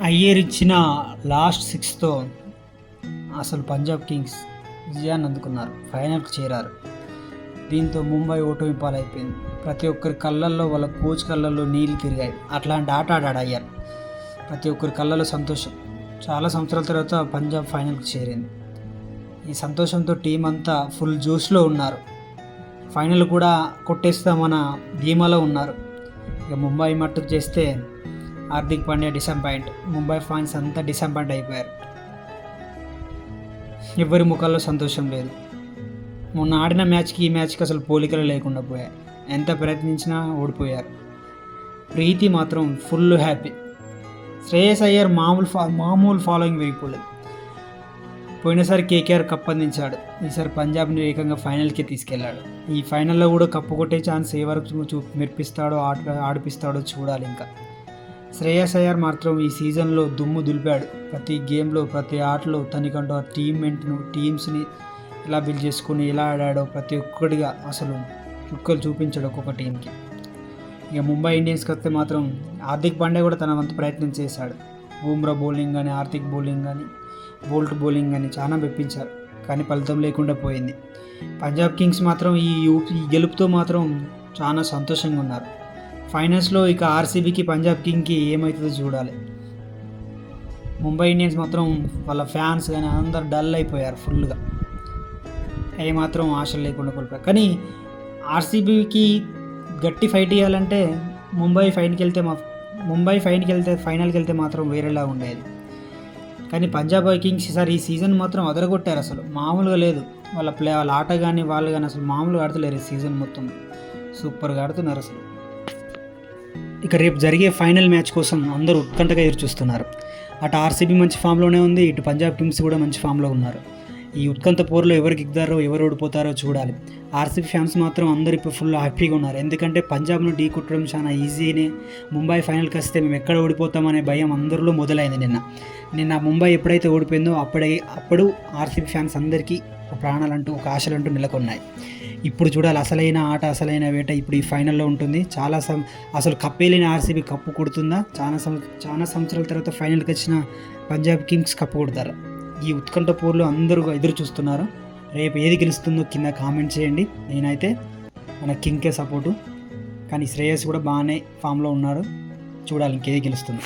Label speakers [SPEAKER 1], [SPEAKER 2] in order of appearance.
[SPEAKER 1] అయ్యర్ ఇచ్చిన లాస్ట్ సిక్స్తో అసలు పంజాబ్ కింగ్స్ విజయాన్ని అందుకున్నారు ఫైనల్కి చేరారు. దీంతో ముంబై ఓటమి పాలైపోయింది ప్రతి ఒక్కరి కళ్ళల్లో వాళ్ళ కోచ్ కళ్ళల్లో నీళ్ళు తిరిగాయి. అట్లాంటి ఆట ఆడాడు అయ్యర్. ప్రతి ఒక్కరి కళ్ళలో సంతోషం. చాలా సంవత్సరాల తర్వాత పంజాబ్ ఫైనల్కి చేరింది. ఈ సంతోషంతో టీం అంతా ఫుల్ జోష్లో ఉన్నారు. ఫైనల్ కూడా కొట్టేస్తామన్న ధీమాలో ఉన్నారు. ఇక ముంబై మట్టుకు చేస్తే హార్దిక్ పాండ్యా డిసప్పాయింట్ ముంబై ఫ్యాన్స్ అంతా డిసప్పాయింట్ అయిపోయారు. ఎవరి ముఖాల్లో సంతోషం లేదు. మొన్న ఆడిన మ్యాచ్కి ఈ మ్యాచ్కి అసలు పోలికలు లేకుండా పోయాయి. ఎంత ప్రయత్నించినా ఓడిపోయారు. ప్రీతి మాత్రం ఫుల్ హ్యాపీ శ్రేయస్ అయ్యర్ మామూలు ఫా మామూలు ఫాలోయింగ్ వేయకూడదు పోయినసారి కేకేఆర్ కప్ అందించాడు. ఈసారి పంజాబ్ని ఏకంగా ఫైనల్కి తీసుకెళ్ళాడు ఈ ఫైనల్లో కూడా కప్పు కొట్టే ఛాన్స్ ఏ వరకు చూ మెరిపిస్తాడో ఆట ఆడిపిస్తాడో చూడాలి ఇంకా శ్రేయస్ అయ్యర్ మాత్రం ఈ సీజన్లో దుమ్ము దులిపాడు. ప్రతి గేమ్లో ప్రతి ఆటలో తనకంటూ ఆ టీమ్మెంట్ను టీమ్స్ని ఎలా బిల్డ్ చేసుకుని ఎలా ఆడాడో ప్రతి ఒక్కటిగా అసలు చుక్కలు చూపించాడు ఒక్కొక్క టీంకి ఇక ముంబై ఇండియన్స్కి వస్తే మాత్రం హార్దిక్ పాండే కూడా తన వంతు ప్రయత్నం చేశాడు. బూమ్రా బౌలింగ్ కానీ హార్దిక్ బౌలింగ్ కానీ బోల్ట్ బౌలింగ్ కానీ చాలా మెప్పించారు. కానీ ఫలితం లేకుండా పోయింది. పంజాబ్ కింగ్స్ మాత్రం ఈ ఈ గెలుపుతో మాత్రం చాలా సంతోషంగా ఉన్నారు. ఫైనల్స్లో ఇక ఆర్సీబీకి పంజాబ్ కింగ్కి ఏమవుతుందో చూడాలి. ముంబై ఇండియన్స్ మాత్రం వాళ్ళ ఫ్యాన్స్ కానీ అందరు డల్ అయిపోయారు ఫుల్గా. ఏమాత్రం ఆశలు లేకుండా కోల్పోయారు. కానీ ఆర్సీబీకి గట్టి ఫైట్ ఇవ్వాలంటే ముంబై ఫైన్కి వెళ్తే మా ముంబై ఫైన్కి వెళ్తే ఫైనల్కి వెళ్తే మాత్రం వేరేలా ఉండేది. కానీ పంజాబ్ కింగ్స్ ఈసారి ఈ సీజన్ మాత్రం అదరగొట్టారు అసలు. మామూలుగా లేదు. వాళ్ళ ప్లే వాళ్ళ ఆట కానీ వాళ్ళు కానీ అసలు మామూలుగా ఆడతలేరు ఈ సీజన్ మొత్తం. సూపర్గా ఆడుతున్నారు అసలు. ఇక రేపు జరిగే ఫైనల్ మ్యాచ్ కోసం అందరూ ఉత్కంఠగా ఎదురు చూస్తున్నారు అటు ఆర్సీబీ మంచి ఫామ్లోనే ఉంది ఇటు పంజాబ్ టీమ్స్ కూడా మంచి ఫామ్లో ఉన్నారు. ఈ ఉత్కంఠ పోరులో ఎవరికి ఇగ్దారో ఎవరు ఓడిపోతారో చూడాలి. ఆర్సీబీ ఫ్యాన్స్ మాత్రం అందరు ఇప్పుడు ఫుల్ హ్యాపీగా ఉన్నారు. ఎందుకంటే పంజాబ్ను ఢీ కుట్టడం చాలా ఈజీనే. ముంబై ఫైనల్కి వస్తే మేము ఎక్కడ ఓడిపోతామనే భయం అందరిలో మొదలైంది నిన్న. నిన్న ముంబై ఎప్పుడైతే ఓడిపోయిందో అప్పుడే అప్పుడు ఆర్సీబీ ఫ్యాన్స్ అందరికీ ఒక ప్రాణాలంటూ ఒక ఆశలంటూ నెలకొన్నాయి. ఇప్పుడు చూడాలి అసలైన ఆట అసలైన వేట ఇప్పుడు ఈ ఫైనల్లో ఉంటుంది. చాలా సం అసలు కప్పేలేని ఆర్సీబీ కప్పు కొడుతుందా? చాలా సం చాలా సంవత్సరాల తర్వాత ఫైనల్కి వచ్చిన పంజాబ్ కింగ్స్ కప్పు కొడతారు. ఈ ఉత్కంఠ పోర్లు అందరూ ఎదురు చూస్తున్నారు. రేపు ఏది గెలుస్తుందో కింద కామెంట్ చేయండి. నేనైతే మన కింగ్కే సపోర్టు. కానీ శ్రేయస్ కూడా బాగానే ఫామ్లో ఉన్నారు. చూడాలి ఇంకేది గెలుస్తుంది.